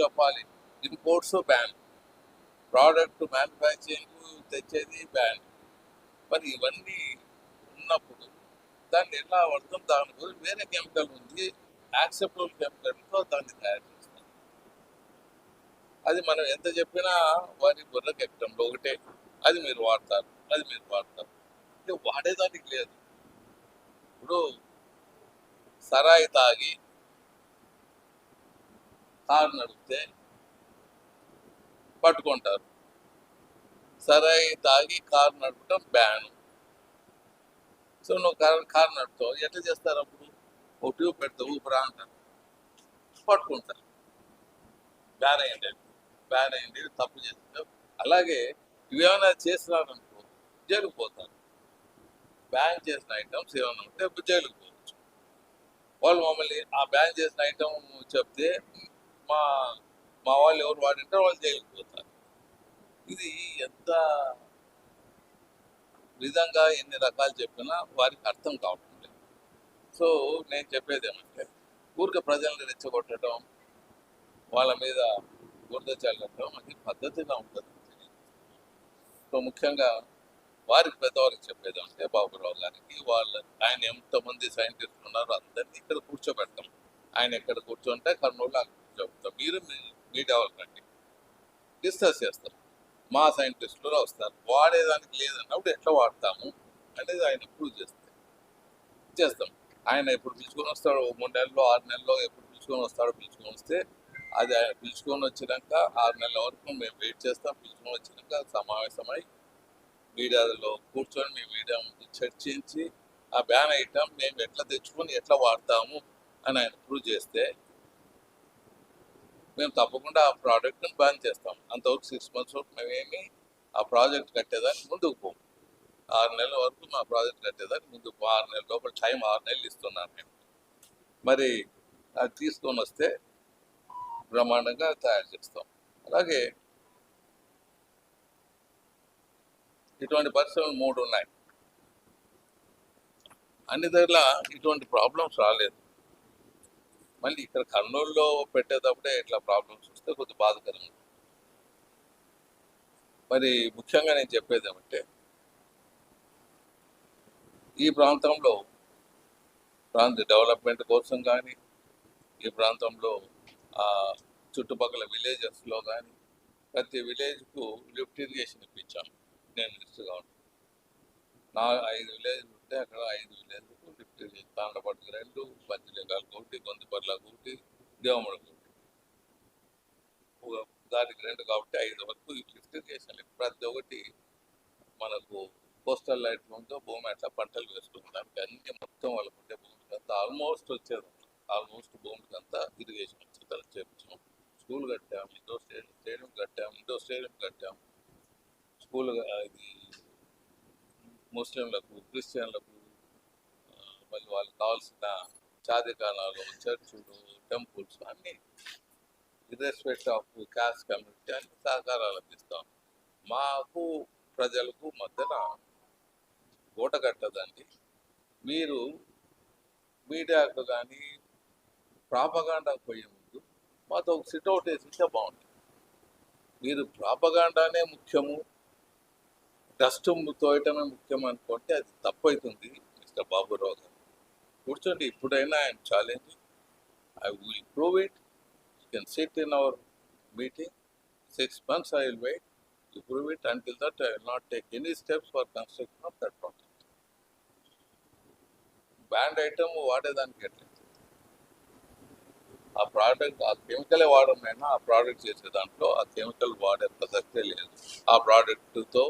చెప్పాలి imports ban. Product manufacturing తెచ్చేది ban. మరి ఇవన్నీ ఉన్నప్పుడు దాన్ని ఎలా వాడతాం దాని గురించి వేరే కెమికల్ ఉంది. యాక్సెప్టబుల్ కెమికల్తో దాన్ని తయారు చేస్తాం అది మనం ఎంత చెప్పినా వారి బుర్రకెక్కడం ఒకటే. అది మీరు వాడతారు అది మీరు వాడతారు. ఇది వాడేదానికి లేదు. ఇప్పుడు సరాయి తాగి కారు నడిపితే పట్టుకుంటారు. సరాయి తాగి కారు నడపడం బ్యాన్. సో నువ్వు కారు కారు నడుపుతావు. ఎట్లా చేస్తారు అప్పుడు? ఒక ట్యూబ్ పెడతావు ఊపిరా అంటారు. పట్టుకుంటారు. బ్యాన్ అయ్యండి బ్యాన్ అయ్యండి తప్పు చేస్తారు అలాగే ఇవేమైనా చేసినారనుకో జైలుకు పోతారు. బ్యాన్ చేసిన ఐటమ్స్ ఏమైనా ఉంటే జైలుకు పోవచ్చు. వాళ్ళు మమ్మల్ని ఆ బ్యాన్ చేసిన ఐటమ్ చెప్తే మా మా వాళ్ళు ఎవరు వాడింటారో వాళ్ళు చేయకపోతారు పోతారు. ఇది ఎంత విధంగా ఎన్ని రకాలు చెప్పినా వారికి అర్థం కావటం లేదు సో నేను చెప్పేది ఏమంటే ఊరికే ప్రజల్ని రెచ్చగొట్టడం వాళ్ళ మీద బురద చల్లటం అది పద్ధతిగా ఉంటుంది. సో ముఖ్యంగా వారికి పెద్దవారికి చెప్పేది అంటే బాబురావు గారికి వాళ్ళ ఆయన ఎంతమంది సైంటిస్టులు ఉన్నారో అందరినీ ఇక్కడ కూర్చోబెడతాం. ఆయన ఎక్కడ కూర్చుంటే కర్నూలు మీరు మీడియా వాళ్ళకండి. డిస్కస్ చేస్తారు. మా సైంటిస్టులు వస్తారు. వాడేదానికి లేదన్నప్పుడు ఎట్లా వాడతాము అనేది ఆయన ప్రూవ్ చేస్తే చేస్తాం. ఆయన ఎప్పుడు పిలుచుకొని వస్తాడు మూడు నెలల్లో ఆరు నెలల్లో ఎప్పుడు పిలుచుకొని వస్తాడో పిలుచుకొని వస్తే అది ఆయన పిలుచుకొని వచ్చినాక ఆరు నెలల వరకు మేము వెయిట్ చేస్తాం. పిలుచుకొని వచ్చినాక సమావేశమై మీడియాలో కూర్చొని మేము మీడియా ముందు చర్చించి ఆ బ్యాన్ ఐటమ్ మేము ఎట్లా తెచ్చుకొని ఎట్లా వాడతాము అని ఆయన ప్రూవ్ చేస్తే మేము తప్పకుండా ఆ ప్రోడక్ట్ని బ్యాన్ చేస్తాం. అంతవరకు సిక్స్ మంత్స్ వరకు మేమేమి ఆ ప్రాజెక్ట్ కట్టేదానికి ముందుకు పోము. ఆరు నెలల వరకు మా ప్రాజెక్ట్ కట్టేదానికి ముందుకు పో- ఆరు నెలల లోపల టైం ఆరు నెలలు ఇస్తున్నాను మేము. మరి అది తీసుకొని వస్తే బ్రహ్మాండంగా తయారు చేస్తాం. అలాగే ఇటువంటి పరిశ్రమలు మూడు ఉన్నాయి. అన్ని దగ్గర ఇటువంటి ప్రాబ్లమ్స్ రాలేదు. మళ్ళీ ఇక్కడ కర్నూలులో పెట్టేటప్పుడే ఇట్లా ప్రాబ్లమ్స్ వస్తే కొద్ది బాధకరంగా మరి ముఖ్యంగా నేను చెప్పేది ఏమంటే ఈ ప్రాంతంలో ప్రాంత డెవలప్మెంట్ కోసం కానీ ఈ ప్రాంతంలో చుట్టుపక్కల విలేజెస్లో కానీ ప్రతి విలేజ్కు లిఫ్ట్ ఇరిగేషన్ ఇప్పించాను నేను లిస్ట్గా ఉంటాను నా ఐదు విలేజ్ ఉంటే అక్కడ ఐదు విలేజ్ లిఫ్ట్ ఇరిగేషన్ రెండు పంచలింగాలకు ఒకటి గొంతుపర్లకు ఒకటి దేవముడికి ఒకటి ఒక దానికి రెండు కాబట్టి ఐదు వరకు ఈ లిఫ్ట్ ఇరిగేషన్ ప్రతి ఒక్కటి మనకు కోస్టల్ లైట్ ఉందో భూమి అట్లా పంటలు వేసుకుంటాం అన్ని మొత్తం వాళ్ళకు ఉండే భూమికి అంతా ఆల్మోస్ట్ వచ్చేది. ఆల్మోస్ట్ భూమికి అంతా ఇరిగేషన్ వచ్చేది చేపించాం స్కూల్ కట్టాం ఇండోర్ స్టేడియం స్టేడియం కట్టాం ఇండోర్ స్టేడియం కట్టాం స్కూల్ ఇది ముస్లింలకు క్రిస్టియన్లకు మళ్ళీ వాళ్ళకి కావాల్సిన చాదికానాలు చర్చులు టెంపుల్స్ అన్నీ ఇర్రెస్పెక్ట్ ఆఫ్ క్యాస్ట్ కమ్యూనిటీ అన్ని సహకారాలు అందిస్తాం మాకు ప్రజలకు మధ్యన గూట కట్టదండి. మీరు మీడియాకు కానీ ప్రాపగాండాకు పోయే ముందు మాతో ఒక సిట్అవుట్ వేసింటే బాగుంటుంది. మీరు ప్రాపగాండానే ముఖ్యము డస్ట్ తోయటమే ముఖ్యం అనుకుంటే అది తప్పవుతుంది మిస్టర్ బాబురావు గారు. కూర్చోండి ఇప్పుడైనా I'm challenge I will prove it you can sit in our meeting six months I will wait you prove it until that I will not take any steps for construction of that project band item వాడేదానికి ఎట్లా ఆ product ఆ కెమికలే వాడమైనా ఆ product చేసే దాంట్లో ఆ chemical వాడే ప్రసక్తే లేదు. ఆ ప్రోడక్ట్తో